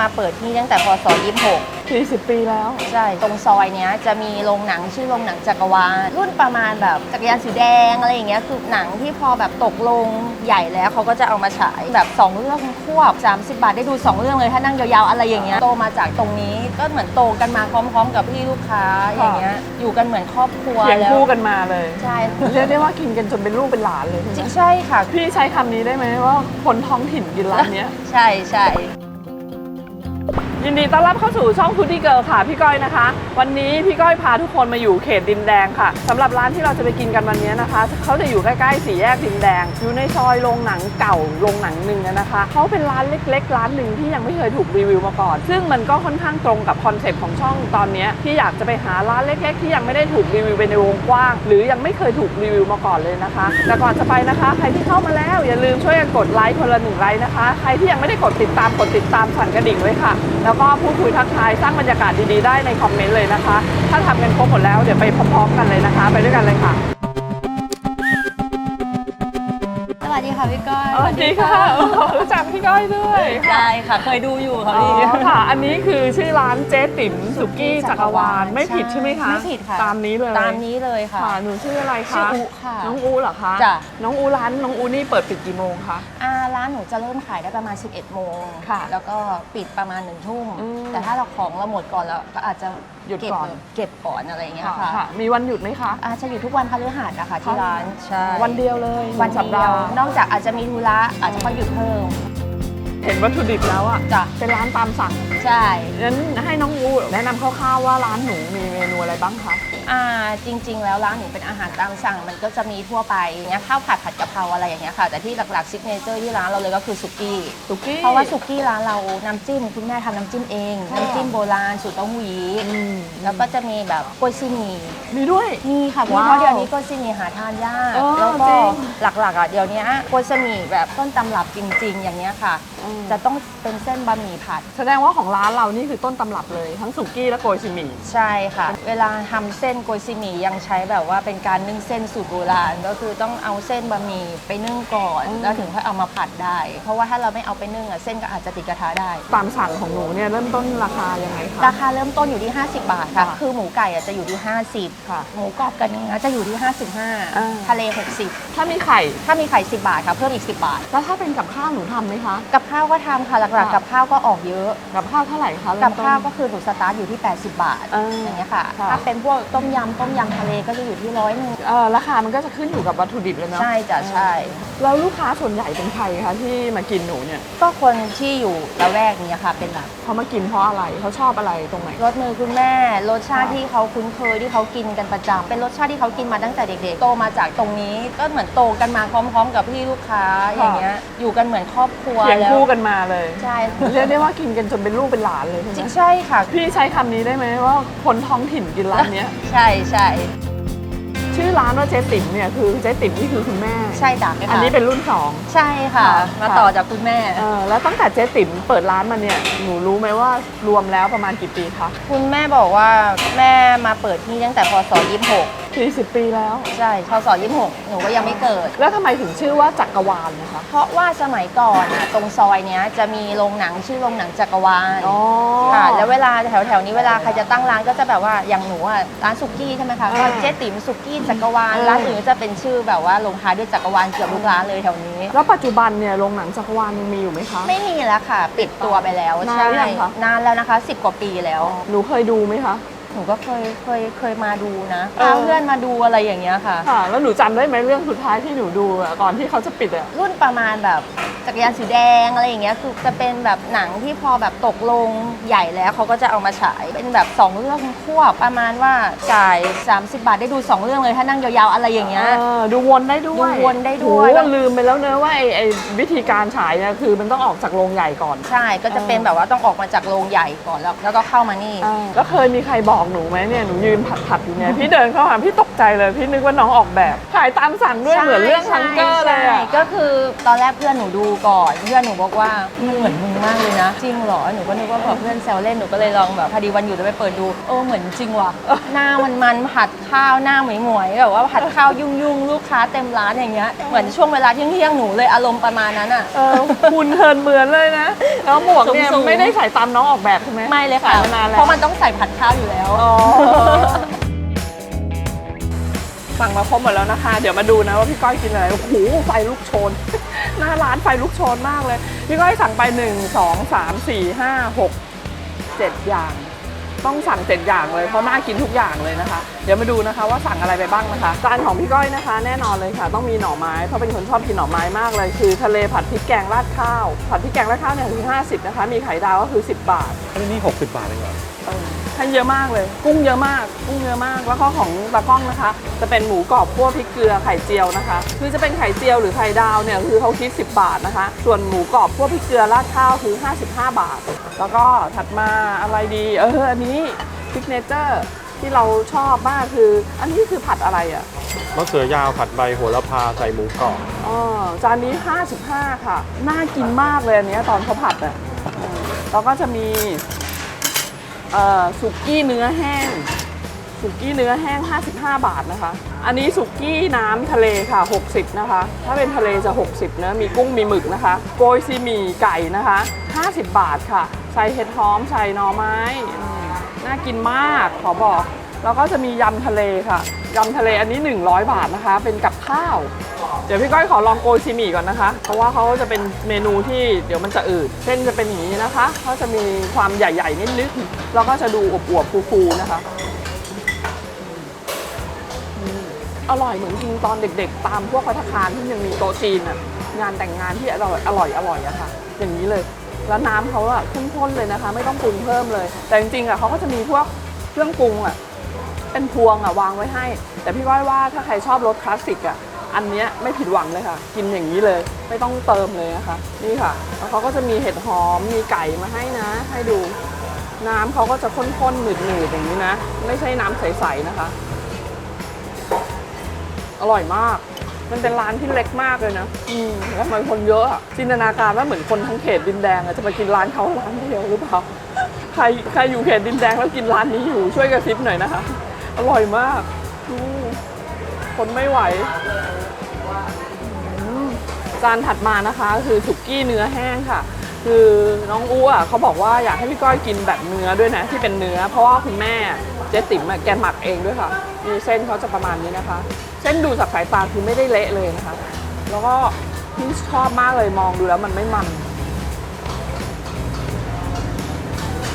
มาเปิดที่ตั้งแต่พศ26 40 ปีแล้ว ใช่ ตรงซอยเนี้ยจะมีโรงหนังชื่อโรงหนังจักรวาลรุ่นประมาณแบบจักรยานสีแดงอะไรอย่างเงี้ยคือหนังที่พอแบบตกลงใหญ่แล้วเขาก็จะเอามาฉายแบบ 2 เรื่องควบ 30 บาทได้ดู 2 เรื่องเลยถ้านั่งยาวๆอะไรอย่างเงี้ยโตมาจากตรงนี้ก็เหมือนโตกันมาพร้อม ๆ กับพี่ลูกค้าอย่างเงี้ยอยู่กันเหมือนครอบครัวเคียงแล้วคู่กันมาเลยใช่เรียกได้ว่ากินกันจนเป็นลูกเป็นหลานเลยใช่ไหจมริงใช่ค่ะ พี่ใช้คำนี้ได้ไหมว่าคนท้องถิ่นกินร้านเนี้ย ใช่ใช่ Bye. ยินดีต้อนรับเข้าสู่ช่องฟูดี้เกิลค่ะพี่ก้อยนะคะ วันนี้พี่ก้อยพาทุกคนมาอยู่เขตดินแดงค่ะสำหรับร้านที่เราจะไปกินกันวันนี้นะคะเขาจะอยู่ใกล้ๆสี่แยกดินแดง อยู่ในซอยโรงหนังเก่าโรงหนังหนึ่งนะคะเขาเป็นร้านเล็กๆ ร้านหนึ่งที่ยังไม่เคยถูกรีวิวมาก่อน ซึ่งมันก็ค่อนข้างตรงกับคอนเซ็ปต์ของช่องตอนนี้ที่อยากจะไปหาร้านเล็ก ๆ ที่ยังไม่ได้ถูกรีวิวไปในวงกว้าง หรือยังไม่เคยถูกรีวิวมาก่อนเลยนะคะแต่ก่อนจะไปนะคะ ใครที่เข้ามาแล้วอย่าลืมช่วยกันกดไลค์คนละหนึ่งไลค์นะคะ ใครที่ยังไม่ได้กดติดตามกดติดตามสั่นกระดิ่งไว้ค่ะแล้วก็พูดคุยทักทายสร้างบรรยากาศดีๆได้ในคอมเมนต์เลยนะคะ ถ้าทำกันครบหมดแล้วเดี๋ยวไปพร้อมๆกันเลยนะคะ ไปด้วยกันเลยค่ะ ดีค่ะพี่ก้อยสวัสดีค่ะโอ้โหรู้จักพี่ก้อยด้วยค่ะ ใช่ค่ะ เคยดูอยู่ค่ะอ๋พี่อค่ะ อันนี้คือชื่อร้านเจ๊ติ๋มสุกี้จักรวาลไม่ผิดใช่ไหมคะ ไม่ผิดค่ะ ตามนี้เลยตามนี้เลยค่ะ ค่ะ หนูชื่ออะไรคะชื่ออุค่ะน้องอูเหรอคะจ้ะ น้องอูร้านน้องอูนี่เปิดปิดกี่โมงคะ อ่าร้านหนูจะเริ่มขายได้ประมาณ 11 โมง ค่ะแล้วก็ปิดประมาณ1ทุ่ม อืมแต่ถ้าเราของเราหมดก่อนแล้วก็อาจจะหยุดเก็บก่อน เก็บก่อนอะไรอย่างเงี้ยค่ะค่ะ มีวันหยุดไหมคะ อาจจะอยู่ทุกวันพฤหัสนะคะที่ร้านใช่วันเดียวเลยวันสัปเดีดายวห์นอกจากอาจจะมีธุระอาจจะค่อยหยุดเพิ่ม เห็นวัตถุดิบแล้วอะจ้ะ เป็นร้านตามสั่งใช่ งั้นให้น้องอูแนะนำคร่าวๆว่าร้านหนูมีเมนูอะไรบ้างคะ อ่าจริง ๆ แล้วร้านหนูเป็นอาหารตามสั่งมันก็จะมีทั่วไปอย่างเงี้ยข้าวผัดผัดกะเพราอะไรอย่างเงี้ยค่ะ แต่ที่หลักๆซิกเนเจอร์ที่ร้านเราเลยก็คือสุกี้ สุกี้ เพราะว่าสุกี้ร้านเราน้ำจิ้มคุณแม่ทำน้ำจิ้มเองค่ะ น้ำจิ้มโบราณสูตรเต้าหู้ยี้อืมแล้วก็จะมีแบบโกยซีหมีมีด้วย มีค่ะพี่ว้าวเพราะเดี๋ยวนี้โกยซีหมีหาทานยากเออแล้วก็จริง หลักๆอะเดี๋ยวนี้โกยซีหมีแบบต้นตำรับจริง ๆ อย่างเงี้ยค่ะอืมจะต้องเป็นเส้นบะหมี่ผัด แสดงว่าของร้านเรานี่คือต้นตำรับเลยทั้งสุกี้และโกยซิหมี่ใช่ค่ะ เวลาทำเส้นโกยซีหมี่ยังใช้แบบว่าเป็นการนึ่งเส้นสูตรโบราณก็คือต้องเอาเส้นบะหมี่ไปนึ่งก่อนอืมแล้วถึงค่อยเอามาผัดได้ เพราะว่าถ้าเราไม่เอาไปนึ่งอะเส้นก็อาจจะติดกระทะได้ ตามสั่งของหนูเนี่ยเริ่มต้นราคายังไงคะ ราคาเริ่มต้นอยู่ที่ 50 บาทค่ะ ค่ะคือหมูไก่อะจะอยู่ที่ 50ค่ะหมูกรอบกันเนื้อจะอยู่ที่ อ่า 55 ทะเล 60 ถ้ามีไข่ ถ้ามีไข่ 10 บาทค่ะเพิ่มอีก 10 บาท แล้วถ้าเป็นกับข้าวหนูทำไหมคะ กับข้าวก็ทำค่ะหลักค่ะ ๆกับข้าวก็ออกเยอะ กับข้าวเท่าไหร่คะเริ่กับมต้น ข้าวก็คือหนูสตาร์ทอยู่ที่ 80 บาทอ่าอย่างเงี้ยค่ะ ค่ะ ถ้าเป็นพวกต้มยำต้มยำทะเลก็จะอยู่ที่ร้อยหนึงเอ่อราคามันก็จะขึ้นอยู่กับวัตถุดิบเลยเนาะใช่จ้ะใช่ แล้วลูกค้าส่วนใหญ่เป็นใครคะที่มากินหนูเนี่ยก็คนที่อยู่ละแวกเนี้ยค่ะเป็นหลักเขามากินเพราะอะไรเขาชอบอะไรตรงไหนรสมือคุณแม่รสชาติค่ะที่เขาคุ้นเคยที่เขากินกันประจำเป็นรสชาติที่เขากินมาตั้งแต่เด็ก ๆ โตมาจากตรงนี้ก็เหมือนโตกันมาพร้อม ๆ กับพี่ลูกค้าอย่างเงี้ยอยู่กันเหมือนครอบครัวเคียงแล้วคู่กันมาเลยใช่เรียกได้ว่ากินกันจนเป็นลูกเป็นหลานเลยใช่ไหจริงมใช่ค่ะ พี่ใช้คำนี้ได้ไหมว่าคนท้องถิ่นกินร้านเนี้ยใช่ใช่ชื่อร้านว่าเจ๊ติ๋มเนี่ยคือเจ๊ติ๋มนี่คือคุณแม่ ใช่จ้ะอันนี้เป็นรุ่นสอง ใช่ค่ะค่ะ มาต่อจากคุณแม่เออแล้วตั้งแต่เจ๊ติ๋มเปิดร้านมาเนี่ยหนูรู้ไหมว่ารวมแล้วประมาณกี่ปีคะคุณแม่บอกว่าแม่มาเปิดที่ตั้งแต่พศ26 40 ปีแล้ว ใช่พศ26 หนูก็ยังไม่เกิด แล้วทำไมถึงชื่อว่าจักรวาลนะคะ เพราะว่าสมัยก่อนอะตรงซอยเนี้ยจะมีโรงหนังชื่อโรงหนังจักรวาลอ๋อค่ะ แล้วเวลาแถวแถวๆนี้เวลาใครจะตั้งร้านก็จะแบบว่าอย่างหนูอะร้านสุกี้ใช่ไหมคะอ่าก็เจ๊ติ๋มสุกี้จักรวาลอ่าร้านอื่นก็จะเป็นชื่อแบบว่าลงท้ายด้วยจักรวาลเกือบทุกร้านเลยแถวนี้ แล้วปัจจุบันเนี่ยโรงหนังจักรวาลยังมีอยู่ไหมคะ ไม่มีแล้วค่ะ ปิดตัวไปแล้วนานใช่หรือยังคะ นานแล้วนะคะ 10 กว่าปีแล้ว หนูเคยดูไหมคะ หนูก็เคยเคยเคยมาดูนะเออพาเพื่อนมาดูอะไรอย่างเงี้ยค่ะ ค่ะ แล้วหนูจำได้ไหมเรื่องสุดท้ายที่หนูดูอะก่อนที่เขาจะปิดอะรุ่นประมาณแบบ จักรยานสีแดงอะไรอย่างเงี้ยคือจะเป็นแบบหนังที่พอแบบตกลงใหญ่แล้วเขาก็จะเอามาฉายเป็นแบบ2เรื่องควบประมาณว่าจ่าย 30 บาทได้ดู 2 เรื่องเลยถ้านั่งยาวๆอะไรอย่างเงี้ย เออดูวนได้ด้วยดูวนได้ด้วย โอ้โหลืมไปแล้วเนอะว่าไอ้ไอ้วิธีการฉายเนี่ยคือมันต้องออกจากโรงใหญ่ก่อน ใช่ก็จะเป็นแบบว่าต้องออกมาจากโรงใหญ่ก่อนแล้ว แล้วก็เข้ามานี่ แล้วเคยมีใครบอกหนูไหมเนี่ยหนูยืนผัดผัดๆอยู่เนี่ยพี่เดินเข้ามาพี่ตกใจเลยพี่นึกว่าน้องออกแบบขายตามสั่งด้วยเหมือนเรื่องฮังเกอร์เลยอะใช่ก็คือตอนแรกเพื่อนหนูดูก่อน เพื่อนหนูบอกว่ามันเหมือนมึงมากเลยนะ จริงเหรอ หนูก็นึกว่าแบบเพื่อนแซวเล่น หนูก็เลยลองแบบพอดีวันอยู่แล้วไปเปิดดู เออเหมือนจริงว่ะหน้ามันมันๆผัดข้าวหน้าหมวยหมวยๆแบบว่าผัดข้าวยุ่งยุ่งๆลูกค้าเต็มร้านอย่างเงี้ย เหมือนช่วงเวลาเที่ยงเที่ยงๆหนูเลยอารมณ์ประมาณนั้นอะ เออคุณเทินเหมือนเลยนะ แล้วหมวกเนี่ยสูงๆ ไม่ได้ใส่ตามน้องออกแบบใช่ไหมไม่เลยค่ะ ใส่มานานแล้วเพราะมันต้องใส่ผัดข้าวอยู่แล้ว อ๋อ สั่งมาครบหมดแล้วนะคะ เดี๋ยวมาดูนะว่าพี่ก้อยกินอะไร โอ้โห ไฟลุกโชน หน้าร้านไฟลุกโชนมากเลย พี่ก้อยสั่งไป1 2 3 4 5 6 7 อย่าง ต้องสั่งเจ็ดอย่างเลย เพราะน่ากินทุกอย่างเลยนะคะ เดี๋ยวมาดูนะคะว่าสั่งอะไรไปบ้างนะคะ จานของพี่ก้อยนะคะ แน่นอนเลยค่ะ ต้องมีหน่อไม้ เพราะเป็นคนชอบกินหน่อไม้มากเลย คือทะเลผัดพริกแกงราดข้าว ผัดพริกแกงราดข้าวเนี่ยคือ50นะคะ มีไข่ดาวก็คือ 10 บาท อันนี้ 60 บาทเองเหรอ เออ ให้เยอะมากเลย กุ้งเยอะมาก กุ้งเยอะมาก แล้วก็ของตากล้องนะคะ จะเป็นหมูกรอบคั่วพริกเกลือไข่เจียวนะคะ คือจะเป็นไข่เจียวหรือไข่ดาวเนี่ยคือเขาคิด 10 บาทนะคะ ส่วนหมูกรอบคั่วพริกเกลือราดข้าวคือ 55 บาท แล้วก็ถัดมาอะไรดีเอออันนี้ซิกเนเจอร์ที่เราชอบมากคือ อันนี้คือผัดอะไรอะมะเขือยาวผัดใบโหระพาใส่หมูกรอบอ๋อจานนี้ 55 ค่ะ น่ากินมากเลยอันเนี้ยตอนเขาผัดอะอืมแล้วก็จะมีเอ่อ สุกี้เนื้อแห้ง สุกี้เนื้อแห้ง 55 บาทนะคะ อันนี้สุกี้น้ำทะเลค่ะ 60 นะคะ ถ้าเป็นทะเลจะ 60นะมีกุ้งมีหมึกนะคะ โกยซีหมี่ไก่นะคะ 50 บาทค่ะ ใส่เห็ดหอมใส่หน่อไม้ น่ากินมากขอบอก แล้วก็จะมียำทะเลค่ะยำทะเลอันนี้ 100 บาทนะคะ เป็นกับข้าว ดี๋ยวพี่ก้อยขอลองโกยซีหมี่ก่อนนะคะ เพราะว่าเขาจะเป็นเมนูที่เดี๋ยวมันจะอืดเส้นจะเป็นอย่างนี้นะคะเขาจะมีความใหญ่ๆนิดๆแล้วก็จะดูอวบๆฟูๆนะคะอร่อยเหมือนกินตอนเด็กๆ ตามพวกพัตตาคารที่ยังมีโต๊ะจีนอะงานแต่งงานที่อร่อยอร่อยอร่อยอะค่ะ อย่างนี้เลย แล้วน้ำเขาอะข้มข้นเลยนะคะ ไม่ต้องปรุงเพิ่มเลย แต่จริงๆอะเขาก็จะมีพวกเครื่องปรุงอะเป็นพวงอะวางไว้ให้ แต่พี่ก้อยว่าถ้าใครชอบรสคลาสสิกอะ อันนี้ไม่ผิดหวังเลยค่ะ กินอย่างนี้เลย ไม่ต้องเติมเลยนะคะ นี่ค่ะ แล้วเขาก็จะมีเห็ดหอม มีไก่มาให้นะ ให้ดู น้ำเขาก็จะข้นๆหนืดๆอย่างนี้นะ ไม่ใช่น้ำใสๆนะคะ อร่อยมาก มันเป็นร้านที่เล็กมากเลยนะ อืมแล้วทำไมคนเยอะอะจินตนาการว่าเหมือนคนทั้งเขตดินแดงอะจะมากินร้านเขาร้านเดียวหรือเปล่า ใครใครอยู่เขตดินแดงแล้วกินร้านนี้อยู่ช่วยกระซิบหน่อยนะคะ อร่อยมาก คนไม่ไหว จานถัดมานะคะ คือสุกี้เนื้อแห้งค่ะ คือน้องอู้อะเขาบอกว่าอยากให้พี่ก้อยกินแบบเนื้อด้วยนะที่เป็นเนื้อ เพราะว่าคุณแม่เจ๊ติ๋มแกหมักเองด้วยค่ะมีเส้นเขาจะประมาณนี้นะคะ เส้นดูจากสายตาคือไม่ได้เละเลยนะคะ แล้วก็ที่ชอบมากเลยมองดูแล้วมันไม่มัน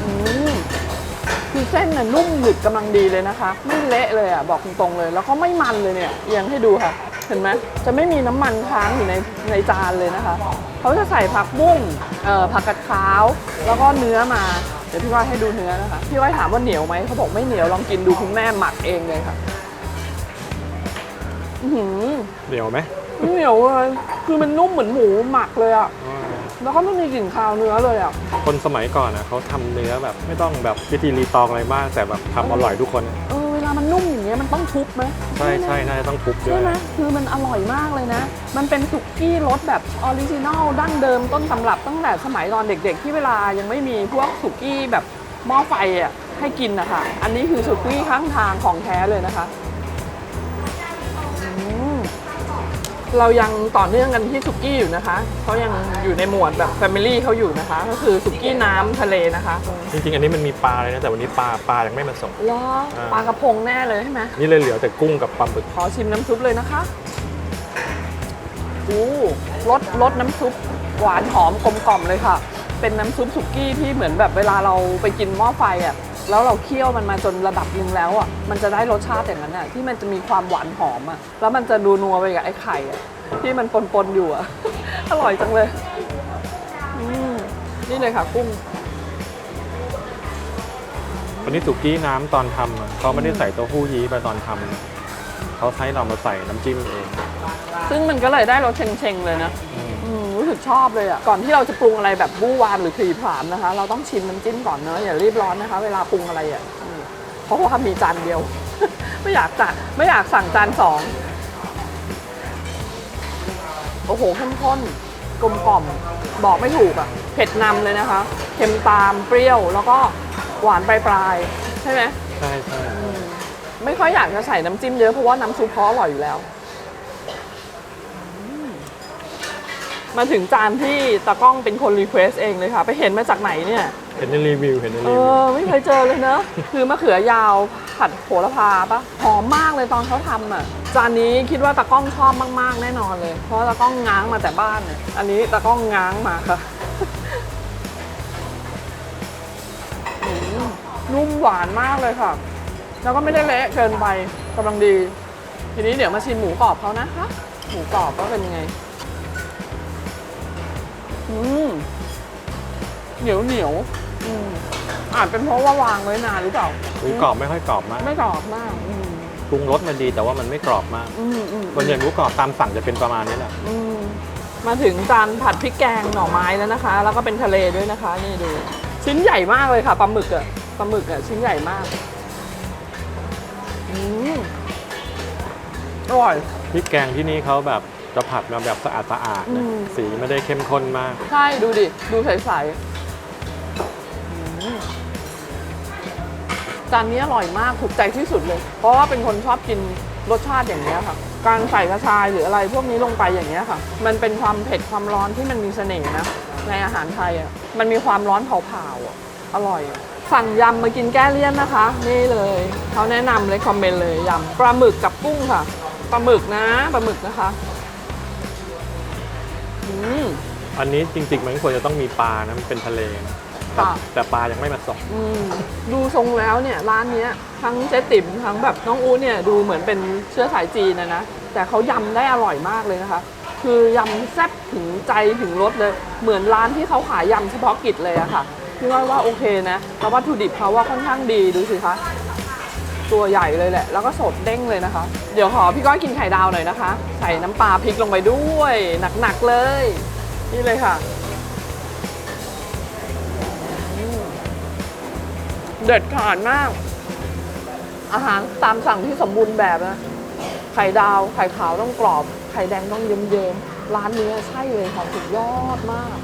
อืม คือเส้นน่ะนุ่มหนึบกำลังดีเลยนะคะ ไม่เละเลยอะบอกตรงๆเลย แล้วก็ไม่มันเลยเนี่ยเอียงให้ดูค่ะ เห็นไหมจะไม่มีน้ำมันค้างอยู่ในในจานเลยนะคะเขาจะใส่ผักบุ้งเอ่อผักกาดขาว แล้วก็เนื้อมาเดี๋ยวพี่ว่าให้ดูเนื้อนะคะ พี่ว่าถามว่าเหนียวไหมเขาบอกไม่เหนียวลองกินดูคุณแม่หมักเองเลยค่ะอื้อหือเหนียวไหมไม่เหนียวเลยคือมันนุ่มเหมือนหมูหมักเลยอะ แล้วก็ไม่มีกลิ่นคาวเนื้อเลยอะคนสมัยก่อนอะเขาทำเนื้อแบบไม่ต้องแบบพิธีรีตองอะไรมาก แต่แบบทำอร่อยทุกคนเออเวลามันนุ่มอย่างเงี้ยมันต้องทุบไหมใช่ใช่น่าจะต้องทุบด้วใช่ยไหมคือมันอร่อยมากเลยนะ มันเป็นสุกี้รสแบบออริจินอลดั้งเดิมต้นตำรับตั้งแต่สมัยตอนเด็กๆ ที่เวลายังไม่มีพวกสุกี้แบบหม้อไฟอะให้กินนะคะ อันนี้คือสุกี้ข้างทางของแท้เลยนะคะ เรายังต่อเนื่องกันที่สุกี้อยู่นะคะเขายังอยู่ในหมวดแบบแฟมิลี่เขาอยู่นะคะ ก็คือสุกี้น้ำทะเลนะคะจริงๆ อันนี้มันมีปลาเลยนะ แต่วันนี้ปลาปลายังไม่มาส่งล้ออ่าปลากระพงแน่เลยใช่ไหมนี่เลยเหลือแต่กุ้งกับปลาหมึกขอชิมน้ำซุปเลยนะคะอู้รสรสน้ำซุปหวานหอมกลมกล่อมเลยค่ะ เป็นน้ำซุปสุกี้ที่เหมือนแบบเวลาเราไปกินหม้อไฟอะ แล้วเราเคี่ยวมันมาจนระดับหนึงแล้วอะมันจะได้รสชาติอย่างนั้นอะที่มันจะมีความหวานหอมอะแล้วมันจะดูนัวไปกับไอ้ไข่อะที่มันปนๆอยู่อะ อร่อยจังเลยอืมนี่เลยค่ะกุ้งวันนี้สุกี้น้ำตอนทำอะเขาไม่ได้ใส่เต้าหู้ยี้ไปตอนทำนะเขาใช้เรามาใส่น้ำจิ้มเอง ซึ่งมันก็เลยได้รสเชงๆเลยนะ อืมอืมรู้ สึกชอบเลยอะก่อนที่เราจะปรุงอะไรแบบบู้วานหรือคลีผลามนะคะ เราต้องชิมน้ำจิ้มก่อนเนอะอย่ารีบร้อนนะคะ เวลาปรุงอะไรอะอืมเพราะว่ามีจานเดียว ไม่อยากจัดไม่อยากสั่งจานสองโอ้โหเข้มข้นกลมกล่อมบอกไม่ถูกอะเผ็ดนำเลยนะคะเค็มตามเปรี้ยวแล้วก็หวานปลายๆใช่ไหมใช่ใช่ไม่ค่อยอยากจะใส่น้ำจิ้มเยอะเพราะว่าน้ำซุปเขาอร่อยอยู่แล้วอืม มาถึงจานที่ตากล้องเป็นคนรีเควสเองเลยค่ะ ไปเห็นมาจากไหนเนี่ย เห็นในรีวิวเห็นในเอรีวิวอไม่เคยเจอเลยเนอะ คือมะเขือยาวผัดโหระพาปะหอมมากเลยตอนเขาทำอะ จานนี้คิดว่าตากล้องชอบมากๆ แน่นอนเลย เพราะตากล้องง้างมาแต่บ้านเนี่ยอันนี้ตากล้องง้างมาค่ะอืมนุ่มหวานมากเลยค่ะ แล้วก็ไม่ได้เละเกินไปกำลังดี ทีนี้เดี๋ยวมาชิมหมูกรอบเขานะคะ หมูกรอบก็เป็นยังไง อืมเหนียวเหนียวๆอืมอาจเป็นเพราะว่าวางไว้นานหรือเปล่าหมูกรอบไม่ค่อยกรอบมากไม่กรอบมากอืมปรุงรสมาดีแต่ว่ามันไม่กรอบมากอืมอืมส่วนใหญ่หมูกรอบตามสั่งจะเป็นประมาณนี้แหละอืมมาถึงจานผัดพริกแกงหน่อไม้แล้วนะคะ แล้วก็เป็นทะเลด้วยนะคะ นี่ดู ชิ้นใหญ่มากเลยค่ะปลาหมึกอะปลาหมึกอะชิ้นใหญ่มากอืมอร่อย พริกแกงที่นี่เขาแบบ จะผัดมาแบบสะอาดสะอาดๆนะอืม สีไม่ได้เข้มข้นมาก ใช่ดูดิ ดูใสๆอืมจานนี้อร่อยมากถูกใจที่สุดเลย เพราะว่าเป็นคนชอบกินรสชาติอย่างนี้ยค่ะ การใส่กระชายหรืออะไรพวกนี้ลงไปอย่างนี้ยค่ะ มันเป็นความเผ็ดความร้อนที่มันมีเสน่ห์นะ ในอาหารไทยอะมันมีความร้อนเผาๆอะอร่อยอะสั่งยำมากินแก้เลี่ยนนะคะ นี่เลยเขาแนะนำเลยคอมเมนต์เลยยำปลาหมึกกับกุ้งค่ะปลาหมึกนะปลาหมึกนะคะ อืมอันนี้จริงๆ มันควรจะต้องมีปลานะมันเป็นทะเลนะแต่ค่ะ แต่ปลายังไม่มาส่งอืมดูทรงแล้วเนี่ยร้านเนี้ยทั้งเจ๊ติ๋มทั้งแบบน้องอู๊ดเนี่ยดูเหมือนเป็นเชื้อสายจีนนะนะแต่เขายำได้อร่อยมากเลยนะคะ คือยำแซ่บถึงใจถึงรสเลย เหมือนร้านที่เขาขายยำเฉพาะกิจเลยอะค่ะพี่ว่าว่าโอเคนะแล้ววัตถุดิบเขาว่าค่อนข้างดีดูสิคะ ตัวใหญ่เลยแหละ แล้วก็สดเด้งเลยนะคะ เดี๋ยวขอพี่ก้อยกินไข่ดาวหน่อยนะคะ ใส่น้ำปลาพริกลงไปด้วย หนักๆเลย นี่เลยค่ะ เด็ดขาดมาก อาหารตามสั่งที่สมบูรณ์แบบนะ ไข่ดาว ไข่ขาวต้องกรอบ ไข่แดงต้องเยิ้มๆ ร้านนี้ใช่เลยค่ะสุดยอดมาก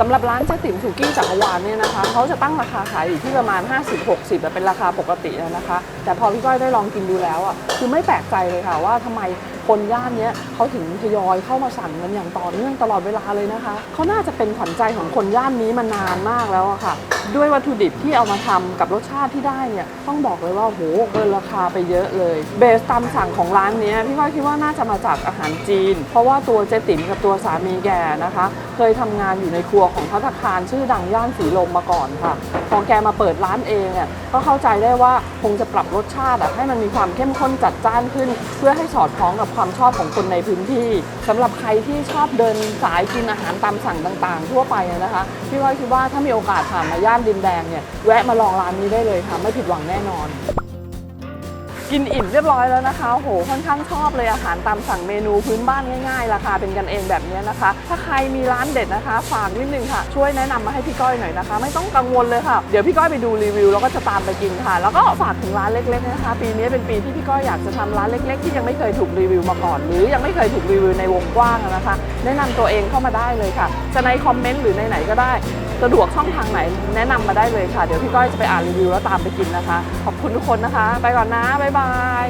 สำหรับร้านเจ๊ติ๋มสุกี้จักรวาลเนี่ยนะคะเขาจะตั้งราคาขายอยู่ที่ประมาณ 50-60เป็นราคาปกติอะนะคะ แต่พอพี่ก้อยได้ลองกินดูแล้วอะคือไม่แปลกใจเลยค่ะว่าทำไมคนย่านนี้เขาถึงทยอยเข้ามาสั่งกันอย่างต่อเนื่องตลอดเวลาเลยนะคะเขาน่าจะเป็นขวัญใจของคนย่านนี้มานานมากแล้วอะค่ะ ด้วยวัตถุดิบที่เอามาทำกับรสชาติที่ได้เนี่ยต้องบอกเลยว่าโหเกินราคาไปเยอะเลย เบสตามสั่งของร้านนี้พี่ก้อยคิดว่าน่าจะมาจากอาหารจีน เพราะว่าตัวเจติ๋มกับตัวสามีแกนะคะ เคยทำงานอยู่ในครัวของพัตตาคารชื่อดังย่านสีลมมาก่อนค่ะพอแกมาเปิดร้านเองอะก็เข้าใจได้ว่าคงจะปรับรสชาติอะให้มันมีความเข้มข้นจัดจ้านขึ้น เพื่อให้สอดคล้องกับความชอบของคนในพื้นที่สำหรับใครที่ชอบเดินสายกินอาหารตามสั่งต่างๆ ทั่วไปนะคะพี่ว่าคิดว่าถ้ามีโอกาสผ่านมาย่านดินแดงเนี่ยแวะมาลองร้านนี้ได้เลยค่ะไม่ผิดหวังแน่นอน กินอิ่มเรียบร้อยแล้วนะคะโหค่อนข้างชอบเลยอาหารตามสั่งเมนูพื้นบ้านง่ายๆราคาเป็นกันเองแบบนี้นะคะ ถ้าใครมีร้านเด็ดนะคะ ฝากนิดนึงค่ะ ช่วยแนะนำมาให้พี่ก้อยหน่อยนะคะ ไม่ต้องกังวลเลยค่ะ เดี๋ยวพี่ก้อยไปดูรีวิวแล้วก็จะตามไปกินค่ะ แล้วก็ฝากถึงร้านเล็ก ๆนะคะ ปีนี้เป็นปีที่พี่ก้อยอยากจะทำร้านเล็ก ๆ ที่ยังไม่เคยถูกรีวิวมาก่อน หรือยังไม่เคยถูกรีวิวในวงกว้างนะคะ แนะนำตัวเองเข้ามาได้เลยค่ะ จะในคอมเมนต์หรือในไหนก็ได้ สะดวกช่องทางไหนแนะนำมาได้เลยค่ะ เดี๋ยวพี่ก้อยจะไปอ่านรีวิวแล้วตามไปกินนะคะ ขอบคุณทุกคนนะคะ ไปก่อนนะ บ๊ายบาย